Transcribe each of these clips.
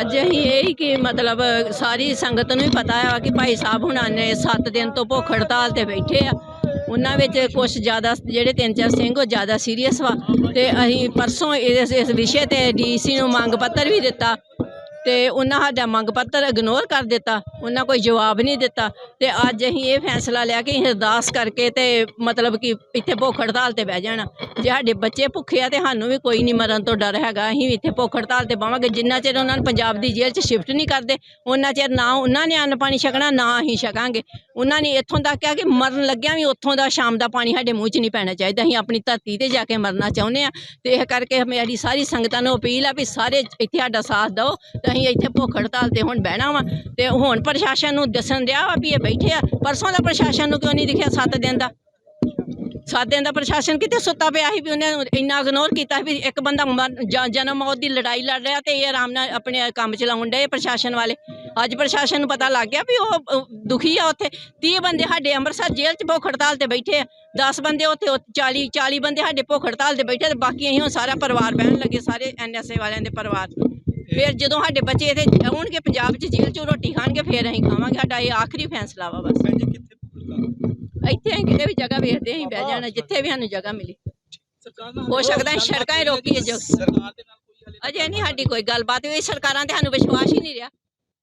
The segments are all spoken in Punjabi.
ਅੱਜ ਅਸੀਂ ਇਹ ਹੀ ਕਿ ਮਤਲਬ ਸਾਰੀ ਸੰਗਤ ਨੂੰ ਹੀ ਪਤਾ ਆ ਕਿ ਭਾਈ ਸਾਹਿਬ ਹੁਣਾਂ ਨੇ 7 ਦਿਨ ਤੋਂ ਭੁੱਖ ਹੜਤਾਲ ਤੇ ਬੈਠੇ ਆ। ਉਹਨਾਂ ਵਿੱਚ ਕੁਝ ਜ਼ਿਆਦਾ ਜਿਹੜੇ ਤਿੰਨ ਚਾਰ ਸਿੰਘ, ਉਹ ਜ਼ਿਆਦਾ ਸੀਰੀਅਸ ਵਾ। ਤੇ ਅਸੀਂ ਪਰਸੋਂ ਇਸ ਇਸ ਵਿਸ਼ੇ ਤੇ ਡੀਸੀ ਨੂੰ ਮੰਗ ਪੱਤਰ ਵੀ ਦਿੱਤਾ। ਤੇ ਉਹਨਾਂ ਸਾਡਾ ਮੰਗ ਪੱਤਰ ਇਗਨੋਰ ਕਰ ਦਿੱਤਾ, ਉਹਨਾਂ ਕੋਈ ਜਵਾਬ ਨਹੀਂ ਦਿੱਤਾ ਤੇ ਅੱਜ ਅਸੀਂ ਇਹ ਫੈਸਲਾ ਲਿਆ ਕਿ ਅਸੀਂ ਅਰਦਾਸ ਕਰਕੇ ਤੇ ਮਤਲਬ ਕਿ ਇੱਥੇ ਭੁੱਖ ਹੜਤਾਲ ਤੇ ਬਹਿ ਜਾਣਾ। ਜੇ ਸਾਡੇ ਬੱਚੇ ਭੁੱਖੇ ਆ ਤੇ ਸਾਨੂੰ ਵੀ ਕੋਈ ਨਹੀਂ ਮਰਨ ਤੋਂ ਡਰ ਹੈਗਾ, ਅਸੀਂ ਵੀ ਇੱਥੇ ਭੁੱਖ ਹੜਤਾਲ ਤੇ ਬਾਵਾਂਗੇ ਜਿੰਨਾ ਚਿਰ ਉਹਨਾਂ ਨੂੰ ਪੰਜਾਬ ਦੀ ਜੇਲ੍ਹ 'ਚ ਸ਼ਿਫਟ ਨਹੀਂ ਕਰਦੇ, ਉਹਨਾਂ ਚਿਰ ਨਾ ਉਹਨਾਂ ਨੇ ਅੰਨ ਪਾਣੀ ਛਕਣਾ, ਨਾ ਅਸੀਂ ਛਕਾਂਗੇ। ਉਹਨਾਂ ਨੇ ਇੱਥੋਂ ਤੱਕ ਕਿਹਾ ਕਿ ਮਰਨ ਲੱਗਿਆ ਵੀ ਉੱਥੋਂ ਦਾ ਸ਼ਾਮ ਦਾ ਪਾਣੀ ਸਾਡੇ ਮੂੰਹ 'ਚ ਨਹੀਂ ਪੈਣਾ ਚਾਹੀਦਾ। ਅਸੀਂ ਆਪਣੀ ਧਰਤੀ ਤੇ ਜਾ ਕੇ ਮਰਨਾ ਚਾਹੁੰਦੇ ਆ ਤੇ ਇਹ ਕਰਕੇ ਮੇਰੀ ਸਾਰੀ ਸੰਗਤਾਂ ਨੂੰ ਅਪੀਲ ਆ ਵੀ ਸਾਰੇ ਇੱਥੇ ਸਾਡਾ ਸਾਥ ਦਿਓ। ਤੇ ਅਸੀਂ ਇੱਥੇ ਭੁੱਖ ਹੜਤਾਲ ਤੇ ਹੁਣ ਬਹਿਣਾ ਵਾ। ਤੇ ਹੁਣ ਪ੍ਰਸ਼ਾਸਨ ਨੂੰ ਦੱਸਣ ਦਿਆ ਵਾ ਵੀ ਇਹ ਬੈਠੇ ਆ। ਪਰਸੋਂ ਦਾ ਪ੍ਰਸ਼ਾਸਨ ਨੂੰ ਕਿਉਂ ਨਹੀਂ ਦਿਖਿਆ 7 ਦਿਨ ਦਾ? ਸੱਤ ਦਿਨ ਦਾ ਪ੍ਰਸ਼ਾਸਨ ਕਿਤੇ ਸੁੱਤਾ ਪਿਆ ਸੀ ਵੀ ਉਹਨੇ ਇੰਨਾ ਇਗਨੋਰ ਕੀਤਾ ਵੀ ਇੱਕ ਬੰਦਾ ਮਰ- ਜਨਮ ਮੌਤ ਦੀ ਲੜਾਈ ਲੜ ਰਿਹਾ ਤੇ ਇਹ ਆਰਾਮ ਨਾਲ ਆਪਣੇ ਕੰਮ ਚਲਾਉਣ ਡਏ ਪ੍ਰਸ਼ਾਸਨ ਵਾਲੇ। ਅੱਜ ਪ੍ਰਸ਼ਾਸਨ ਨੂੰ ਪਤਾ ਲੱਗ ਗਿਆ ਵੀ ਉਹ ਦੁਖੀ ਆ ਉੱਥੇ। 30 ਬੰਦੇ ਸਾਡੇ ਅੰਮ੍ਰਿਤਸਰ ਜੇਲ੍ਹ 'ਚ ਭੁੱਖ ਹੜਤਾਲ ਤੇ ਬੈਠੇ ਆ। 10 ਬੰਦੇ ਉੱਥੇ ਉੱਥੇ 40 40 ਬੰਦੇ ਸਾਡੇ ਭੁੱਖ ਹੜਤਾਲ ਤੇ ਬੈਠੇ ਤੇ ਬਾਕੀ ਅਸੀਂ ਹੁਣ ਸਾਰਾ ਪਰਿਵਾਰ ਬਹਿਣ ਲੱਗੇ ਸਾਰੇ ਐਨਐਸਏ ਵਾਲਿਆਂ ਦੇ ਪਰਿਵਾਰ। ਫਿਰ ਜਦੋਂ ਸਾਡੇ ਬੱਚੇ ਇੱਥੇ ਆਉਣਗੇ ਪੰਜਾਬ 'ਚ ਜੇਲ੍ਹ 'ਚੋਂ ਰੋਟੀ ਖਾਣਗੇ ਫਿਰ ਅਸੀਂ ਖਾਵਾਂਗੇ। ਸਾਡਾ ਇਹ ਆਖਰੀ ਫੈਸਲਾ ਵਾ ਬਸ। ਇੱਥੇ ਅਸੀਂ ਕਿਤੇ ਵੀ ਜਗ੍ਹਾ ਵੇਖਦੇ ਅਸੀਂ ਬਹਿ ਜਾਣਾ ਜਿੱਥੇ ਵੀ ਸਾਨੂੰ ਜਗ੍ਹਾ ਮਿਲੀ। ਹੋ ਸਕਦਾ ਸੜਕਾਂ ਹੀ ਰੋਕੀਏ ਜੋ। ਸਰਕਾਰ ਦੇ ਨਾਲ ਕੋਈ ਹਲੇ ਅਜੇ ਨਹੀਂ ਸਾਡੀ ਕੋਈ ਗੱਲਬਾਤ ਹੋਈ ਸਰਕਾਰਾਂ ਤੇ ਸਾਨੂੰ ਵਿਸ਼ਵਾਸ ਹੀ ਨਹੀਂ ਰਿਹਾ।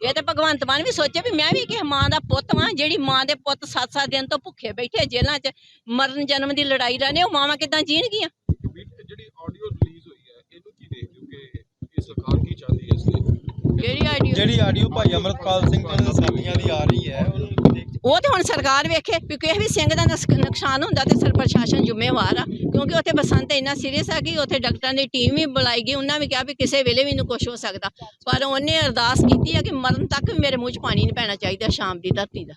ਇਹ ਤੇ ਭਗਵੰਤ ਮਾਨ ਵੀ ਸੋਚੇ ਵੀ ਮੈਂ ਵੀ ਕਿਸੇ ਮਾਂ ਦਾ ਪੁੱਤ ਵਾਂ ਜਿਹੜੀ ਮਾਂ ਦੇ ਪੁੱਤ 7-7 ਦਿਨ ਤੋਂ ਭੁੱਖੇ ਬੈਠੇ ਜੇਲ੍ਹਾਂ 'ਚ ਮਰਨ ਜਨਮ ਦੀ ਲੜਾਈ ਰਹਨੇ ਉਹ ਮਾਵਾਂ ਕਿਦਾਂ ਜੀਣਗੀਆਂ? ਜਿਹੜੀ ਆਡੀਓ ਰਿਲੀਜ਼ ਹੋਈ ਹੈ ਇਹਨੂੰ ਕੀ ਦੇਖਦੇ ਹੋ ਕਿ ਇਹ ਸਰਕਾਰ ਕੀ ਚਾਹਦੀ ਹੈ ਇਸ ਲਈ? ਜਿਹੜੀ ਆਡੀਓ ਜਿਹੜੀ ਆਡੀਓ ਭਾਈ ਅਮਰਤਪਾਲ ਸਿੰਘ ਜੀ ਦੇ ਸਾਥੀਆਂ ਦੀ ਆ ਰਹੀ ਹੈ ਉਹਨੂੰ ਦੇਖ ਉਹ ਤੇ ਹੁਣ ਸਰਕਾਰ ਵੇਖੇ ਵੀ ਕਿਸੇ ਵੀ ਸਿੰਘ ਦਾ ਨੁਕਸ- ਨੁਕਸਾਨ ਹੁੰਦਾ ਤੇ ਸਰ ਪ੍ਰਸ਼ਾਸਨ ਜ਼ਿੰਮੇਵਾਰ ਆ। ਕਿਉਂਕਿ ਉੱਥੇ ਬਸੰਤ ਇੰਨਾ ਸੀਰੀਅਸ ਆ ਕਿ ਉੱਥੇ ਡਾਕਟਰਾਂ ਦੀ ਟੀਮ ਵੀ ਬੁਲਾਈ ਗਈ, ਉਹਨਾਂ ਵੀ ਕਿਹਾ ਵੀ ਕਿਸੇ ਵੇਲੇ ਵੀ ਇਹਨੂੰ ਕੁਝ ਹੋ ਸਕਦਾ। ਪਰ ਉਹਨੇ ਅਰਦਾਸ ਕੀਤੀ ਆ ਕਿ ਮਰਨ ਤੱਕ ਮੇਰੇ ਮੂੰਹ 'ਚ ਪਾਣੀ ਨਹੀਂ ਪੈਣਾ ਚਾਹੀਦਾ ਸ਼ਾਮ ਦੀ ਧਰਤੀ ਦਾ।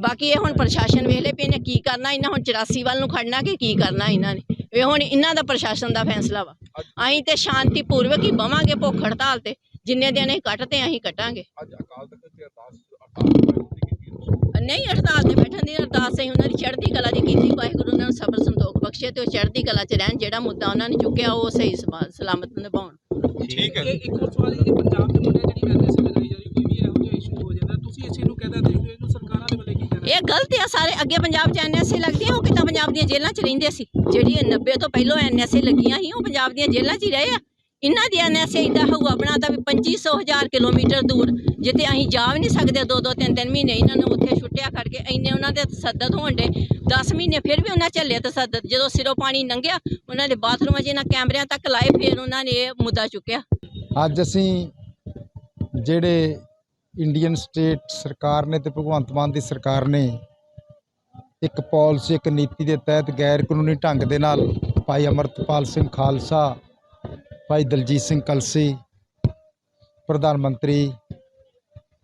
ਬਾਕੀ ਇਹ ਹੁਣ ਪ੍ਰਸ਼ਾਸਨ ਵੇਲੇ ਵੀ ਇਹਨੇ ਕੀ ਕਰਨਾ, ਇਹਨਾਂ ਹੁਣ 84 ਵੱਲ ਨੂੰ ਖੜਨਾ ਕਿ ਕੀ ਕਰਨਾ ਇਹਨਾਂ ਨੇ? ਇਹ ਹੁਣ ਇਹਨਾਂ ਦਾ ਪ੍ਰਸ਼ਾਸਨ ਦਾ ਫੈਸਲਾ ਵਾ। ਅਸੀਂ ਤੇ ਸ਼ਾਂਤੀ ਪੂਰਵਕ ਹੀ ਬਵਾਂਗੇ ਭੁੱਖ ਹੜਤਾਲ ਤੇ, ਜਿੰਨੇ ਦਿਨ ਅਸੀਂ ਕੱਟਦੇ ਅਸੀਂ ਕੱਟਾਂਗੇ ਅੱਜ ਅਕਾਲ ਤਖਤ ਤੇ ਅਰਦਾਸ ਅਕਾਲ ਤਖਤ ਦੀ ਕੀਤੀ ਹੈ ਨਹੀਂ ਹੜਤਾਲ ਤੇ ਬੈਠਣ ਦੀ ਅਰਦਾਸ ਅਸੀਂ ਉਹਨਾਂ ਦੀ ਚੜ੍ਹਦੀ ਕਲਾ ਦੀ ਕੀਤੀ ਵਾਹਿਗੁਰੂ ਉਹਨਾਂ ਨੂੰ ਸਬਰ ਸੰਤੋਖ ਬਖਸ਼ੇ ਤੇ ਉਹ ਚੜ੍ਹਦੀ ਕਲਾ 'ਚ ਰਹਿਣ ਜਿਹੜਾ ਮੁੱਦਾ ਉਹਨਾਂ ਨੇ ਚੁੱਕਿਆ ਉਹ ਸਹੀ ਸਲਾਮਤ ਨਿਭਾਉਣ। ਠੀਕ ਹੈ। ਇਹ ਇੱਕ ਹੋਰ ਸਵਾਲ ਇਹ ਕਿ ਪੰਜਾਬ ਦੇ ਮੁੰਡੇ ਜਿਹੜੀ ਐਨਐਸਏ ਲਗਾਈ ਜਾਂਦੀ ਕੋਈ ਵੀ ਇਹੋ ਜਿਹਾ ਇਸ਼ੂ ਹੋ ਜਾਂਦਾ ਤੁਸੀਂ ਇਸ ਚੀਜ਼ ਨੂੰ ਕਹਿੰਦਾ ਦੇਖਦੇ ਹੋ ਇਹਨੂੰ ਸਰਕਾਰਾਂ ਦੇ ਵੱਲੇ ਕੀ ਕਹਿਣਾ? ਇਹ ਗਲਤ ਆ ਸਾਰੇ ਅੱਗੇ ਪੰਜਾਬ 'ਚ ਐਨਐਸਏ ਲੱਗਦੀਆਂ ਉਹ ਕਿੱਦਾਂ ਪੰਜਾਬ ਦੀਆਂ ਜੇਲ੍ਹਾਂ 'ਚ ਰਹਿੰਦੇ ਸੀ? ਜਿਹੜੀ ਇਹ 90 ਤੋਂ ਪਹਿਲਾਂ ਐਨਐਸਏ ਲੱਗੀਆਂ ਸੀ ਉਹ ਪੰਜਾਬ ਦੀਆਂ ਜੇਲ੍ਹਾਂ 'ਚ ਹੀ ਰਹੇ ਆ। ਇਹਨਾਂ ਦੀ ਐਨਐਸਏ ਇਦਾਂ ਹਊਆ ਬਣਾਤਾ ਵੀ 2500 ਕਿਲੋਮੀਟਰ ਦੂਰ, ਜਿੱਥੇ ਅਸੀਂ ਜਾ ਵੀ ਨਹੀਂ ਸਕਦੇ ਦੋ ਦੋ ਤਿੰਨ ਤਿੰਨ ਮਹੀਨੇ ਇਹਨਾਂ ਨੂੰ ਉੱਥੇ ਛੁੱਟਿਆ ਕਰਕੇ ਇੰਨੇ ਉਹਨਾਂ ਦੇ ਤਸੱਦਦ ਹੋਣ ਡੇ 10 ਮਹੀਨੇ ਫਿਰ ਵੀ ਉਹਨਾਂ ਝੱਲੇ ਤਸੱਦਦ ਜਦੋਂ ਸਿਰੋਂ ਪਾਣੀ ਲੰਘਿਆ, ਉਹਨਾਂ ਦੇ ਬਾਥਰੂਮਾਂ 'ਚ ਇਹਨਾਂ ਕੈਮਰਿਆਂ ਤੱਕ ਲਾਏ, ਫਿਰ ਉਹਨਾਂ ਨੇ ਇਹ ਮੁੱਦਾ ਚੁੱਕਿਆ। ਅੱਜ ਅਸੀਂ ਜਿਹੜੇ ਇੰਡੀਅਨ ਸਟੇਟ ਸਰਕਾਰ ਨੇ ਤੇ ਭਗਵੰਤ ਮਾਨ ਦੀ ਸਰਕਾਰ ਨੇ ਇੱਕ ਪਾਲਿਸੀ, ਇੱਕ ਨੀਤੀ ਦੇ ਤਹਿਤ ਗੈਰ ਕਾਨੂੰਨੀ ਢੰਗ ਦੇ ਨਾਲ ਭਾਈ ਅਮਰਤਪਾਲ ਸਿੰਘ ਖਾਲਸਾ ਭਾਈ ਦਲਜੀਤ ਸਿੰਘ ਕਲਸੀ, ਪ੍ਰਧਾਨ ਮੰਤਰੀ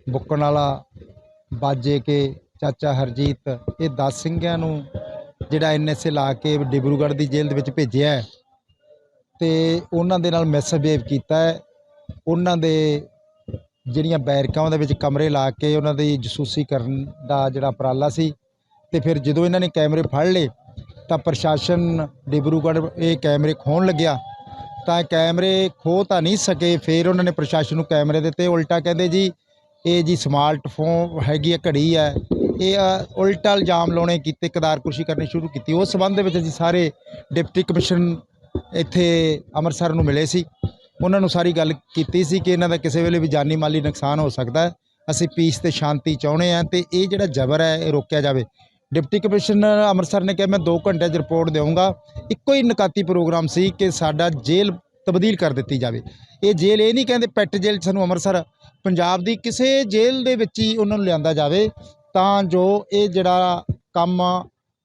ਬੁੱਕਣ ਵਾਲਾ ਬਾਜੇ ਕੇ, ਚਾਚਾ ਹਰਜੀਤ, ਇਹ 10 ਸਿੰਘਾਂ ਨੂੰ ਜਿਹੜਾ ਐਨਐਸਏ ਲਾ ਕੇ ਡਿਬਰੂਗੜ੍ਹ ਦੀ ਜੇਲ੍ਹ ਦੇ ਵਿੱਚ ਭੇਜਿਆ ਹੈ ਤੇ ਉਹਨਾਂ ਦੇ ਨਾਲ ਮਿਸਬਿਹੇਵ ਕੀਤਾ ਹੈ। ਉਹਨਾਂ ਦੇ ਜਿਹੜੀਆਂ ਬੈਰਕਾਂ ਦੇ ਵਿੱਚ ਕਮਰੇ ਲਾ ਕੇ ਉਹਨਾਂ ਦੀ ਜਸੂਸੀ ਕਰਨ ਦਾ ਜਿਹੜਾ ਉਪਰਾਲਾ ਸੀ ਤੇ ਫਿਰ ਜਦੋਂ ਇਹਨਾਂ ਨੇ ਕੈਮਰੇ ਫੜ ਲਏ ਤਾਂ ਪ੍ਰਸ਼ਾਸਨ ਡਿਬਰੂਗੜ੍ਹ ਇਹ ਕੈਮਰੇ ਖੋਹਣ ਲੱਗਿਆ ਤਾਂ ਕੈਮਰੇ ਖੋ ਤਾਂ ਨਹੀਂ ਸਕੇ, ਫਿਰ ਉਹਨਾਂ ਨੇ ਪ੍ਰਸ਼ਾਸਨ ਨੂੰ ਕੈਮਰੇ ਦਿੱਤੇ। ਉਲਟਾ ਕਹਿੰਦੇ ਜੀ, ਇਹ ਜੀ ਸਮਾਰਟਫੋਨ ਹੈਗੀ ਆ, ਘੜੀ ਹੈ ਇਹ ਉਲਟਾ ਇਲਜ਼ਾਮ ਲਾਉਣੇ ਕੀਤੇ ਕਦਾਰਕੁਸ਼ੀ ਕਰਨੀ ਸ਼ੁਰੂ ਕੀਤੀ। ਉਸ ਸੰਬੰਧ ਦੇ ਵਿੱਚ ਅਸੀਂ ਸਾਰੇ ਡਿਪਟੀ ਕਮਿਸ਼ਨ ਇੱਥੇ ਅੰਮ੍ਰਿਤਸਰ ਨੂੰ ਮਿਲੇ ਸੀ। ਉਹਨਾਂ ਨੂੰ ਸਾਰੀ ਗੱਲ ਕੀਤੀ ਸੀ ਕਿ ਇਹਨਾਂ ਦਾ ਕਿਸੇ ਵੇਲੇ ਵੀ ਜਾਨੀ ਮਾਲੀ ਨੁਕਸਾਨ ਹੋ ਸਕਦਾ। ਅਸੀਂ ਪੀਸ ਤੇ ਸ਼ਾਂਤੀ ਚਾਹੁੰਦੇ ਹਾਂ ਤੇ ਇਹ ਜਿਹੜਾ ਜ਼ਬਰ ਹੈ, ਇਹ ਰੋਕਿਆ ਜਾਵੇ। ਡਿਪਟੀ ਕਮਿਸ਼ਨਰ ਅੰਮ੍ਰਿਤਸਰ ਨੇ ਕਿਹਾ ਮੈਂ 2 ਘੰਟੇ 'ਚ ਰਿਪੋਰਟ ਦੇਵਾਂਗਾ। ਇੱਕੋ ਹੀ ਨਕਾਤੀ ਪ੍ਰੋਗਰਾਮ ਸੀ ਕਿ ਸਾਡਾ ਜੇਲ੍ਹ ਤਬਦੀਲ ਕਰ ਦਿੱਤੀ ਜਾਵੇ। ਇਹ ਜੇਲ੍ਹ ਇਹ ਨਹੀਂ ਕਹਿੰਦੇ ਪੈਟ ਜੇਲ੍ਹ 'ਚ ਸਾਨੂੰ ਅੰਮ੍ਰਿਤਸਰ ਪੰਜਾਬ ਦੀ ਕਿਸੇ ਜੇਲ੍ਹ ਦੇ ਵਿੱਚ ਹੀ ਉਹਨਾਂ ਨੂੰ ਲਿਆਂਦਾ ਜਾਵੇ ਤਾਂ ਜੋ ਇਹ ਜਿਹੜਾ ਕੰਮ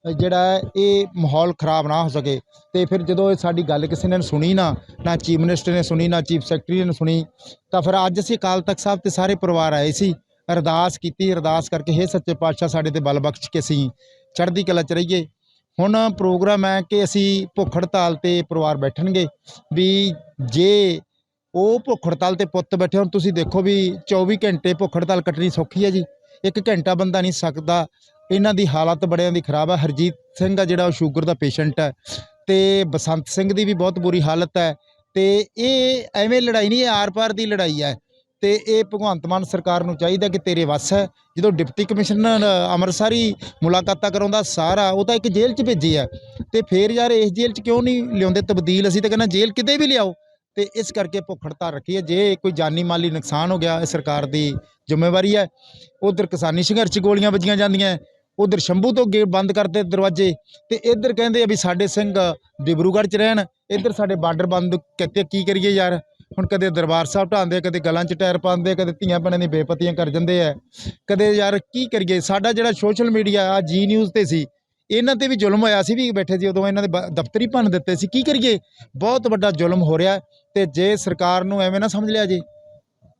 ਅ, ਜਿਹੜਾ ਇਹ ਮਾਹੌਲ ਖਰਾਬ ਨਾ ਹੋ ਸਕੇ। ਤੇ ਫਿਰ ਜਦੋਂ ਇਹ ਸਾਡੀ ਗੱਲ ਕਿਸੇ ਨੇ ਸੁਣੀ ਨਾ ਨਾ ਚੀਫ ਮਿਨਿਸਟਰ ਨੇ ਸੁਣੀ ਨਾ ਚੀਫ ਸੈਕਟਰੀ ਨੇ ਸੁਣੀ ਤਾਂ ਫਿਰ ਅੱਜ ਅਸੀਂ ਅਕਾਲ ਤਖਤ ਸਾਹਿਬ ਤੇ ਸਾਰੇ ਪਰਿਵਾਰ ਆਏ ਸੀ। ਅਰਦਾਸ ਕੀਤੀ, ਅਰਦਾਸ ਕਰਕੇ ਹੇ ਸੱਚੇ ਪਾਤਸ਼ਾਹ, ਸਾਡੇ ਤੇ ਬਲ ਬਖਸ਼ ਕੇ ਅਸੀਂ ਚੜ੍ਹਦੀ ਕਲਾ ਚ ਰਹੀਏ। ਹੁਣ ਪ੍ਰੋਗਰਾਮ ਹੈ ਕਿ ਅਸੀਂ ਭੁੱਖ ਹੜਤਾਲ ਤੇ ਪਰਿਵਾਰ ਬੈਠਣਗੇ ਵੀ ਜੇ ਉਹ ਭੁੱਖੜਤਾਲ ਤੇ ਪੁੱਤ ਬੈਠੇ ਹੁਣ, ਤੁਸੀਂ ਦੇਖੋ ਵੀ 24 ਘੰਟੇ ਭੁੱਖ ਹੜਤਾਲ ਕੱਟਣੀ ਸੌਖੀ ਹੈ ਜੀ। ਇੱਕ ਘੰਟਾ ਬੰਦਾ ਨਹੀਂ ਸਕਦਾ। ਇਹਨਾਂ ਦੀ ਹਾਲਤ ਬੜਿਆਂ ਦੀ ਖਰਾਬ ਹੈ। ਹਰਜੀਤ ਸਿੰਘ ਆ ਜਿਹੜਾ ਉਹ ਸ਼ੂਗਰ ਦਾ ਪੇਸ਼ੈਂਟ ਹੈ ਤੇ ਬਸੰਤ ਸਿੰਘ ਦੀ ਵੀ ਬਹੁਤ ਬੁਰੀ ਹਾਲਤ ਹੈ ਤੇ ਇਹ ਐਵੇਂ ਲੜਾਈ ਨਹੀਂ, ਇਹ ਆਰ-ਪਾਰ ਦੀ ਲੜਾਈ ਹੈ। ਤੇ ਇਹ ਭਗਵੰਤ ਮਾਨ ਸਰਕਾਰ ਨੂੰ ਚਾਹੀਦਾ ਕਿ ਤੇਰੇ ਵੱਸ ਹੈ। ਜਦੋਂ ਡਿਪਟੀ ਕਮਿਸ਼ਨਰ ਅੰਮ੍ਰਿਤਸਰੀ ਮੁਲਾਕਾਤਾਂ ਕਰਾਉਂਦਾ ਸਾਰਾ, ਉਹ ਤਾਂ ਇੱਕ ਜੇਲ੍ਹ 'ਚ ਭੇਜੀ ਹੈ। ਤੇ ਫੇਰ ਯਾਰ ਇਸ ਜੇਲ੍ਹ 'ਚ ਕਿਉਂ ਨਹੀਂ ਲਿਆਉਂਦੇ? ਤਬਦੀਲ ਅਸੀਂ ਤਾਂ ਕਹਿੰਦਾ ਜੇਲ੍ਹ ਕਿਤੇ ਵੀ ਲਿਆਓ। ਤੇ ਇਸ ਕਰਕੇ ਭੁੱਖ ਹੜਤਾਲ ਰੱਖੀ ਹੈ। ਜੇ ਕੋਈ ਜਾਨੀ ਮਾਲੀ ਨੁਕਸਾਨ ਹੋ ਗਿਆ, ਇਹ ਸਰਕਾਰ ਦੀ ਜ਼ਿੰਮੇਵਾਰੀ ਹੈ। ਉਧਰ ਕਿਸਾਨੀ ਸੰਘਰਸ਼ ਗੋਲੀਆਂ ਵੱਜੀਆਂ ਜਾਂਦੀਆਂ। ਉਧਰ ਸ਼ੰਭੂ ਤੋਂ ਗੇਟ ਬੰਦ ਕਰਤੇ ਦਰਵਾਜ਼ੇ। ਤੇ ਇੱਧਰ ਕਹਿੰਦੇ ਆ ਵੀ ਸਾਡੇ ਸਿੰਘ ਡਿਬਰੂਗੜ੍ਹ 'ਚ ਰਹਿਣ। ਇੱਧਰ ਸਾਡੇ ਬਾਰਡਰ ਬੰਦ ਕਿਤੇ, ਕੀ ਕਰੀਏ ਯਾਰ? ਹੁਣ ਕਦੇ ਦਰਬਾਰ ਸਾਹਿਬ ਢਾਉਂਦੇ ਕਦੇ ਗਲਾਂ 'ਚ ਟਾਇਰ ਪਾਉਂਦੇ ਕਦੇ ਧੀਆਂ ਭੈਣਾਂ ਦੀ ਬੇਪਤੀਆਂ ਕਰ ਜਾਂਦੇ ਆ। ਕਦੇ ਯਾਰ ਕੀ ਕਰੀਏ, ਸਾਡਾ ਜਿਹੜਾ ਸੋਸ਼ਲ ਮੀਡੀਆ ਆ ਜੀ ਨਿਊਜ਼ ਤੇ ਸੀ, ਇਹਨਾਂ ਤੇ ਵੀ ਜ਼ੁਲਮ ਹੋਇਆ ਸੀ ਵੀ ਬੈਠੇ ਸੀ, ਉਦੋਂ ਇਹਨਾਂ ਦੇ ਬ- ਦਫ਼ਤਰ ਭੰਨ ਦਿੱਤੇ ਸੀ। ਕੀ ਕਰੀਏ? ਬਹੁਤ ਵੱਡਾ ਜ਼ੁਲਮ ਹੋ ਰਿਹਾ ਤੇ ਜੇ ਸਰਕਾਰ ਨੂੰ ਐਵੇਂ ਨਾ ਸਮਝ ਲਿਆ ਜੇ,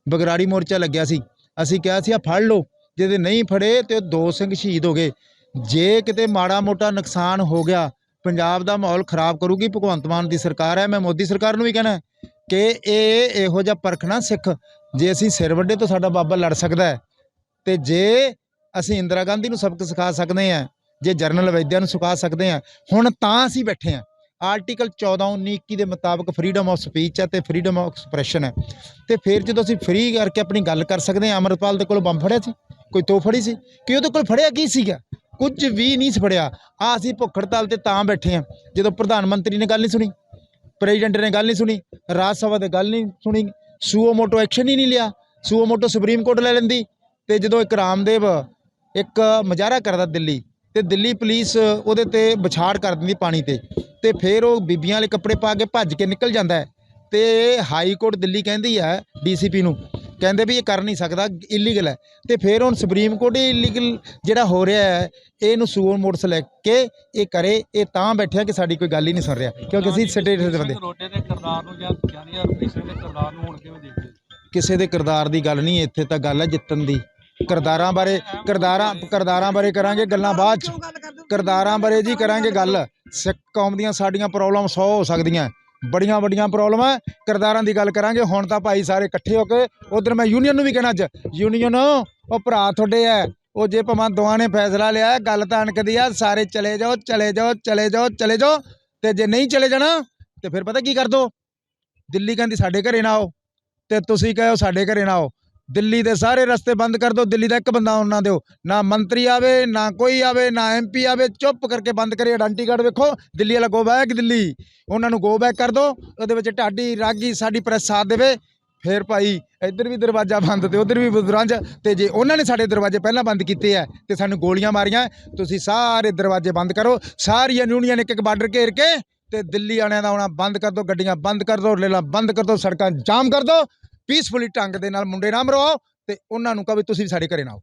ਬਗਰਾੜੀ ਮੋਰਚਾ ਲੱਗਿਆ ਸੀ, ਅਸੀਂ ਕਿਹਾ ਸੀ ਆ ਫੜ ਲਓ, ਜਿਹਦੇ ਨਹੀਂ ਫੜੇ ਤੇ ਉਹ ਦੋ ਸਿੰਘ ਸ਼ਹੀਦ ਹੋ ਗਏ। ਜੇ ਕਿਤੇ ਮਾੜਾ ਮੋਟਾ ਨੁਕਸਾਨ ਹੋ ਗਿਆ, ਪੰਜਾਬ ਦਾ ਮਾਹੌਲ ਖਰਾਬ ਕਰੂਗੀ, ਭਗਵੰਤ ਮਾਨ ਦੀ ਸਰਕਾਰ ਹੈ, ਮੈਂ ਮੋਦੀ ਸਰਕਾਰ ਨੂੰ ਵੀ ਕਹਿਣਾ ਕਿ ਇਹ ਇਹੋ ਜਿਹਾ ਪਰਖਣਾ ਸਿੱਖ, ਜੇ ਅਸੀਂ ਸਿਰ ਵੱਡੇ ਤੋਂ ਸਾਡਾ ਬਾਬਾ ਲੜ ਸਕਦਾ ਤੇ ਜੇ ਅਸੀਂ ਇੰਦਰਾ ਗਾਂਧੀ ਨੂੰ ਸਬਕ ਸਿਖਾ ਸਕਦੇ ਆ ਜੇ ਜਰਨਲ ਵੈਦਿਆ ਨੂੰ ਸਿਖਾ ਸਕਦੇ ਆ ਹੁਣ ਤਾਂ ਅਸੀਂ ਬੈਠੇ ਆ ਆਰਟੀਕਲ 14 19 21 ਦੇ ਮੁਤਾਬਕ ਫਰੀडम ਆਫ ਸਪੀਚ ਹੈ ਤੇ ਫਰੀडम ਆਫ ਐਕਸਪ੍ਰੈਸ਼ਨ ਹੈ। ਤੇ ਫਿਰ ਜਦੋਂ ਅਸੀਂ ਫਰੀ ਕਰਕੇ ਆਪਣੀ ਗੱਲ ਕਰ ਸਕਦੇ ਆ ਅਮਰਪਾਲ ਦੇ ਕੋਲ ਬੰਬ ਫੜਿਆ ਸੀ? ਕੋਈ ਤੋਹ ਫੜੀ ਸੀ? ਕਿ ਉਹਦੇ ਕੋਲ ਫੜਿਆ ਕੀ ਸੀਗਾ? ਕੁਝ ਵੀ ਨਹੀਂ ਫੜਿਆ। ਆ ਅਸੀਂ ਭੁੱਖੜਤਾਲ ਤੇ ਤਾਂ ਬੈਠੇ ਆ ਜਦੋਂ ਪ੍ਰਧਾਨ ਮੰਤਰੀ ਨੇ ਗੱਲ ਨਹੀਂ ਸੁਣੀ ਪ੍ਰੈਜ਼ੀਡੈਂਟ ਨੇ ਗੱਲ ਨਹੀਂ ਸੁਣੀ, ਰਾਜ ਸਭਾ ਤੇ ਗੱਲ ਨਹੀਂ ਸੁਣੀ, ਸੂਓ ਮੋਟੋ ਐਕਸ਼ਨ ਹੀ ਨਹੀਂ ਲਿਆ, ਸੂਓ ਮੋਟੋ ਸੁਪਰੀਮ ਕੋਰਟ ਲੈ ਲੈਂਦੀ ਤੇ ਜਦੋਂ ਇੱਕ ਰਾਮਦੇਵ ਇੱਕ ਮੁਜ਼ਾਹਰਾ ਕਰਦਾ ਦਿੱਲੀ ਤੇ ਦਿੱਲੀ ਪੁਲਿਸ ਉਹਦੇ ਤੇ ਵਿਛਾੜ ਕਰ ਦਿੰਦੀ ਪਾਣੀ ਤੇ ਤੇ ਫਿਰ ਉਹ ਬੀਬੀਆਂ ਵਾਲੇ ਕੱਪੜੇ ਪਾ ਕੇ ਭੱਜ ਕੇ ਨਿਕਲ ਜਾਂਦਾ ਹੈ ਤੇ ਹਾਈ ਕੋਰਟ ਦਿੱਲੀ ਕਹਿੰਦੀ ਹੈ ਡੀਸੀਪੀ ਨੂੰ ਕਹਿੰਦੇ ਵੀ ਇਹ ਕਰ ਨਹੀਂ ਸਕਦਾ ਇਲੀਗਲ ਹੈ। ਤੇ ਫਿਰ ਹੁਣ ਸੁਪਰੀਮ ਕੋਰਟ ਹੀ ਇਲੀਗਲ ਜਿਹੜਾ ਹੋ ਰਿਹਾ ਹੈ ਇਹਨੂੰ ਸੂਓ ਮੋਟਸ ਲੈ ਕੇ ਇਹ ਕਰੇ ਇਹ ਤਾਂ ਬੈਠਿਆ ਕਿ ਸਾਡੀ ਕੋਈ ਗੱਲ ਹੀ ਨਹੀਂ ਸੁਣ ਰਿਹਾ ਕਿਉਂਕਿ ਅਸੀਂ ਸਟੇਟ ਦੇ ਬੰਦੇ। ਰੋਡੇ ਦੇ ਕਿਰਦਾਰ ਨੂੰ ਜਾਂ ਜਾਨੀ ਹਰਪ੍ਰੀਤ ਦੇ ਕਿਰਦਾਰ ਨੂੰ ਹੁਣ ਕਿਵੇਂ ਦੇਖਦੇ? ਕਿਸੇ ਦੇ ਕਿਰਦਾਰ ਦੀ ਗੱਲ ਨਹੀਂ ਇੱਥੇ ਤਾਂ ਗੱਲ ਹੈ ਜਿੱਤਣ ਦੀ। ਕਿਰਦਾਰਾਂ ਬਾਰੇ ਕਿਰਦਾਰਾਂ ਕਿਰਦਾਰਾਂ ਬਾਰੇ ਕਰਾਂਗੇ ਗੱਲਾਂ ਬਾਅਦ ਚ। ਕਿਰਦਾਰਾਂ ਬਾਰੇ ਜੀ ਕਰਾਂਗੇ ਗੱਲ। ਸਿੱਖ ਕੌਮ ਦੀਆਂ ਸਾਡੀਆਂ ਪ੍ਰੋਬਲਮ 100 ਹੋ ਸਕਦੀਆਂ। ਬੜੀਆਂ ਵੱਡੀਆਂ ਪ੍ਰੋਬਲਮਾਂ ਕਿਰਦਾਰਾਂ ਦੀ ਗੱਲ ਕਰਾਂਗੇ। ਹੁਣ ਤਾਂ ਭਾਈ ਸਾਰੇ ਇਕੱਠੇ ਹੋ ਕੇ ਉਧਰ ਮੈਂ ਯੂਨੀਅਨ ਨੂੰ ਵੀ ਕਹਿਣਾ ਅੱਜ। ਯੂਨੀਅਨ ਉਹ ਭਰਾ ਤੁਹਾਡੇ ਐ ਉਹ ਜੇ ਭਵਾਂ ਦੋਵਾਂ ਨੇ ਫੈਸਲਾ ਲਿਆ, ਗੱਲ ਤਾਂ ਅਣਕਦੀ ਆ। ਸਾਰੇ ਚਲੇ ਜਾਓ ਚਲੇ ਜਾਓ ਚਲੇ ਜਾਓ ਚਲੇ ਜਾਓ। ਤੇ ਜੇ ਨਹੀਂ ਚਲੇ ਜਾਣਾ, ਤੇ ਫਿਰ ਪਤਾ ਕੀ ਕਰ ਦੋ? ਦਿੱਲੀ ਕਹਿੰਦੀ ਸਾਡੇ ਘਰੇ ਨਾ ਆਓ। ਤੇ ਤੁਸੀਂ ਕਹੋ ਸਾਡੇ ਘਰੇ ਨਾ ਆਓ। ਦਿੱਲੀ ਦੇ ਸਾਰੇ ਰਸਤੇ ਬੰਦ ਕਰ ਦਿਓ, ਦਿੱਲੀ ਦਾ ਇੱਕ ਬੰਦਾ ਆਉਣ ਦਿਓ। ਨਾ ਮੰਤਰੀ ਆਵੇ, ਨਾ ਕੋਈ ਆਵੇ, ਨਾ ਐਮਪੀ ਆਵੇ, ਚੁੱਪ ਕਰਕੇ ਬੰਦ ਕਰੇ ਆਇਡੈਂਟੀ ਕਾਰਡ ਵੇਖੋ। ਦਿੱਲੀ ਵਾਲਾ ਗੋ ਬੈਕ ਦਿੱਲੀ। ਉਹਨਾਂ ਨੂੰ ਗੋ ਬੈਕ ਕਰ ਦਿਓ। ਉਹਦੇ ਵਿੱਚ ਢਾਡੀ ਰਾਗੀ ਸਾਡੀ ਪ੍ਰੈਸ ਸਾਥ ਦੇਵੇ। ਫੇਰ ਭਾਈ, ਇੱਧਰ ਵੀ ਦਰਵਾਜ਼ਾ ਬੰਦ ਤੇ ਉਧਰ ਵੀ ਬੁਦਰੰਜ ਤੇ ਜੇ ਉਹਨਾਂ ਨੇ ਸਾਡੇ ਦਰਵਾਜ਼ੇ ਪਹਿਲਾਂ ਬੰਦ ਕੀਤੇ ਆ ਤੇ ਸਾਨੂੰ ਗੋਲੀਆਂ ਮਾਰੀਆਂ ਤੁਸੀਂ ਸਾਰੇ ਦਰਵਾਜ਼ੇ ਬੰਦ ਕਰੋ। ਸਾਰੀਆਂ ਯੂਨੀਅਨ ਇੱਕ ਇੱਕ ਬਾਰਡਰ ਘੇਰ ਕੇ ਤੇ ਦਿੱਲੀ ਵਾਲਿਆਂ ਦਾ ਆਉਣਾ ਬੰਦ ਕਰ ਦਿਓ, ਗੱਡੀਆਂ ਬੰਦ ਕਰ ਦਿਓ, ਰੇਲਾਂ ਬੰਦ ਕਰ ਦਿਓ, ਸੜਕਾਂ ਜਾਮ ਕਰ ਦਿਓ। ਪੀਸਫੁਲੀ ਢੰਗ ਦੇ ਨਾਲ ਮੁੰਡੇ ਨਾ ਮਰਵਾਓ ਤੇ ਉਹਨਾਂ ਨੂੰ ਕਹੋ ਵੀ ਤੁਸੀਂ ਵੀ ਸਾਡੇ ਘਰੇ ਨਾ ਆਓ।